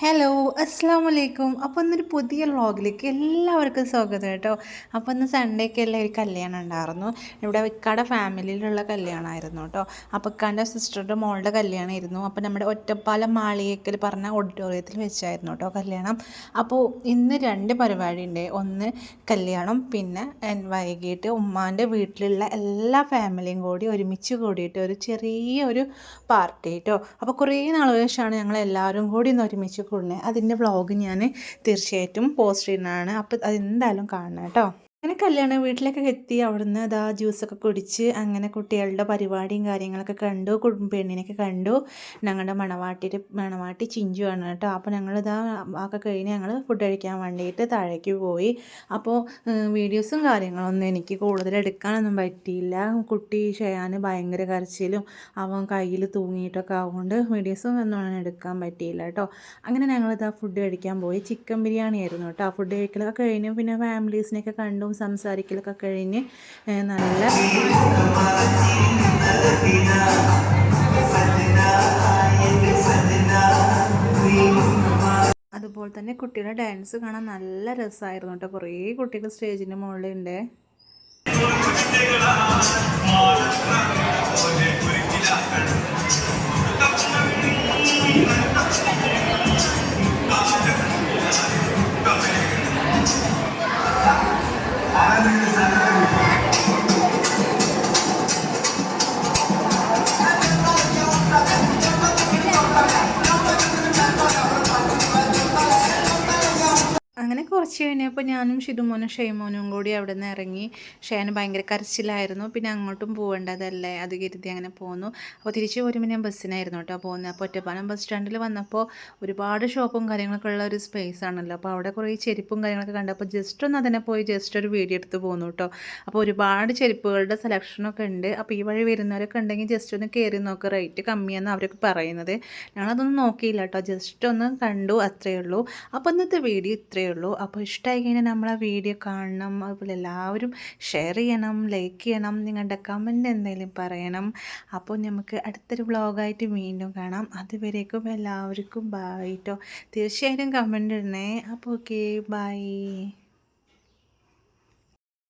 Hello അസ്സാം വലൈക്കും അപ്പോൾ ഇന്നൊരു പുതിയ വ്ളോഗിലേക്ക് എല്ലാവർക്കും സ്വാഗതം കേട്ടോ. അപ്പോൾ ഇന്ന് സൺഡേക്ക് എല്ലാം ഒരു കല്യാണം ഉണ്ടായിരുന്നു. ഇവിടെ ഇക്കാടെ ഫാമിലിയിലുള്ള കല്യാണമായിരുന്നു കേട്ടോ. അപ്പോൾ ഇക്കാന്റെ സിസ്റ്ററുടെ മോളുടെ കല്യാണമായിരുന്നു അപ്പോൾ നമ്മുടെ ഒറ്റപ്പാലം മാളിയേക്കൽ പറഞ്ഞ ഓഡിറ്റോറിയത്തിൽ വെച്ചായിരുന്നു കേട്ടോ കല്യാണം. അപ്പോൾ ഇന്ന് രണ്ട് പരിപാടി ഉണ്ട് ഒന്ന് കല്യാണം പിന്നെ വൈകിട്ട് ഉമ്മാന്റെ വീട്ടിലുള്ള എല്ലാ ഫാമിലിയും കൂടി ഒരുമിച്ച് കൂടിയിട്ട് ഒരു ചെറിയ ഒരു പാർട്ടി കേട്ടോ. അപ്പോൾ കുറേ നാൾ ശേഷമാണ് ഞങ്ങൾ എല്ലാവരും കൂടി ഒന്ന് ഒരുമിച്ച് കൂടുന്നത് അതിന്റെ വ്ളോഗ് ഞാൻ തീർച്ചയായിട്ടും പോസ്റ്റ് ചെയ്യുന്നതാണ് അപ്പോൾ അതെന്തായാലും കാണണം കേട്ടോ. അങ്ങനെ കല്യാണ വീട്ടിലൊക്കെ എത്തി അവിടുന്ന് അതാ ജ്യൂസൊക്കെ കുടിച്ച് അങ്ങനെ കുട്ടികളുടെ പരിപാടിയും കാര്യങ്ങളൊക്കെ കണ്ടു പെണ്ണിനെയൊക്കെ കണ്ടു. ഞങ്ങളുടെ മണവാട്ടിയുടെ മണവാട്ടി ചിഞ്ചു ആണ് കേട്ടോ. അപ്പോൾ ഞങ്ങളിതാ ഒക്കെ കഴിഞ്ഞ് ഞങ്ങൾ ഫുഡ് കഴിക്കാൻ വേണ്ടിയിട്ട് താഴേക്ക് പോയി. അപ്പോൾ വീഡിയോസും കാര്യങ്ങളൊന്നും എനിക്ക് കൂടുതൽ എടുക്കാനൊന്നും പറ്റിയില്ല. കുട്ടി ഷെയാന് ഭയങ്കര കരച്ചിലും അവൻ കയ്യിൽ തൂങ്ങിയിട്ടൊക്കെ ആവുകൊണ്ട് വീഡിയോസും ഒന്നും എടുക്കാൻ പറ്റിയില്ല കേട്ടോ. അങ്ങനെ ഞങ്ങളിതാ ഫുഡ് കഴിക്കാൻ പോയി. ചിക്കൻ ബിരിയാണി ആയിരുന്നു കേട്ടോ ഫുഡ് കഴിക്കലൊക്കെ കഴിഞ്ഞ് പിന്നെ ഫാമിലീസിനെയൊക്കെ കണ്ടു. സംസാരവും സംസാരിക്കലൊക്കെ കഴിഞ്ഞ് നല്ല അതുപോലെ തന്നെ കുട്ടികളുടെ ഡാൻസ് കാണാൻ നല്ല രസമായിരുന്നു കേട്ടോ. കുറേ കുട്ടികൾ സ്റ്റേജിന്റെ മുകളിലുണ്ട്. അങ്ങനെ കുറച്ച് കഴിഞ്ഞപ്പോൾ ഞാനും ഷിതുമോനും ഷെയ്മോനും കൂടി അവിടെ നിന്ന് ഇറങ്ങി. ഷെയ്ന് ഭയങ്കര കരച്ചിലായിരുന്നു. പിന്നെ അങ്ങോട്ടും പോകേണ്ടതല്ലേ അത് കരുതി അങ്ങനെ പോന്നു. അപ്പോൾ തിരിച്ച് വരുമ്പോൾ ഞാൻ ബസ്സിനായിരുന്നു കേട്ടോ പോകുന്നത്. അപ്പോൾ ഒറ്റപ്പാലം ബസ് സ്റ്റാൻഡിൽ വന്നപ്പോൾ ഒരുപാട് ഷോപ്പും കാര്യങ്ങളൊക്കെ ഉള്ള ഒരു സ്പേസ് ആണല്ലോ. അപ്പോൾ അവിടെ കുറേ ചെരുപ്പും കാര്യങ്ങളൊക്കെ കണ്ടപ്പോൾ ജസ്റ്റ് ഒന്ന് അതിനെ പോയി ജസ്റ്റ് ഒരു വീഡിയോ എടുത്ത് പോന്നു കേട്ടോ. അപ്പോൾ ഒരുപാട് ചെരുപ്പുകളുടെ സെലക്ഷനൊക്കെ ഉണ്ട്. അപ്പോൾ ഈ വഴി വരുന്നവരൊക്കെ ഉണ്ടെങ്കിൽ ജസ്റ്റ് ഒന്ന് കയറി നോക്കുക റേറ്റ് കമ്മിയാണെന്ന് അവരൊക്കെ പറയുന്നത്. ഞങ്ങളതൊന്നും നോക്കിയില്ല കേട്ടോ. ജസ്റ്റ് ഒന്ന് കണ്ടു അത്രയേ ഉള്ളൂ. അപ്പോൾ ഇന്നത്തെ വീഡിയോ ഇത്രയേ ഉള്ളൂ. അപ്പോൾ ഇഷ്ടമായി കഴിഞ്ഞാൽ നമ്മളെ വീഡിയോ കാണണം അതുപോലെ എല്ലാവരും ഷെയർ ചെയ്യണം ലൈക്ക് ചെയ്യണം നിങ്ങളുടെ കമന്റ് എന്തെങ്കിലും പറയണം. അപ്പോൾ നമുക്ക് അടുത്തൊരു വ്ളോഗായിട്ട് വീണ്ടും കാണാം. അതുവരേക്കും എല്ലാവർക്കും ബായിട്ടോ തീർച്ചയായിട്ടും കമന്റ് ഇടണേ. അപ്പോൾ ഓക്കെ ബൈ